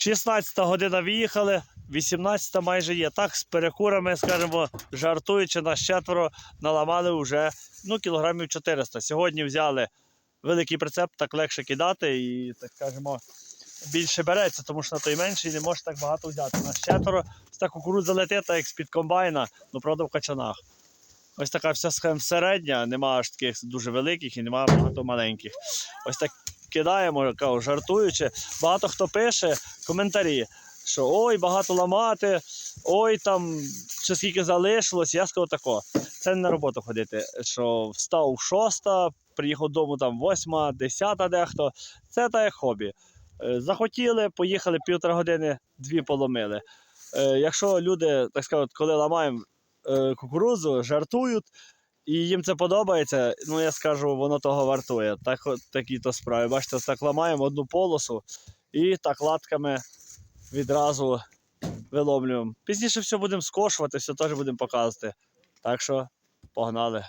16 година виїхали, 18 майже є. Так, з перекурами, скажімо, жартуючи на четверо, наламали вже ну, кілограмів 400. Сьогодні взяли великий прицеп, так легше кидати і, так скажемо, більше береться, тому що на той менший не може так багато взяти. На четверо та кукурудза летить, як з-під комбайна, ну правда в качанах. Ось така вся схема середня, нема аж таких дуже великих і немає багато маленьких. Ось так кидаємо, кажу, жартуючи. Багато хто пише коментарі, що ой, багато ламати, ой, там ще скільки залишилось. Я скажу тако. Це не на роботу ходити. Що встав шоста, приїхав додому там восьма, десята дехто. Це так як хобі. Е, Захотіли, поїхали півтора години, дві поломили. Е, Якщо люди, так сказати, коли ламаємо е, кукурудзу, жартують, і їм це подобається, ну я скажу, воно того вартує. Так, такі то справи. Бачите, так ламаємо одну полосу і так латками відразу виломлюємо. Пізніше все будемо скошувати, все теж будемо показувати. Так що погнали.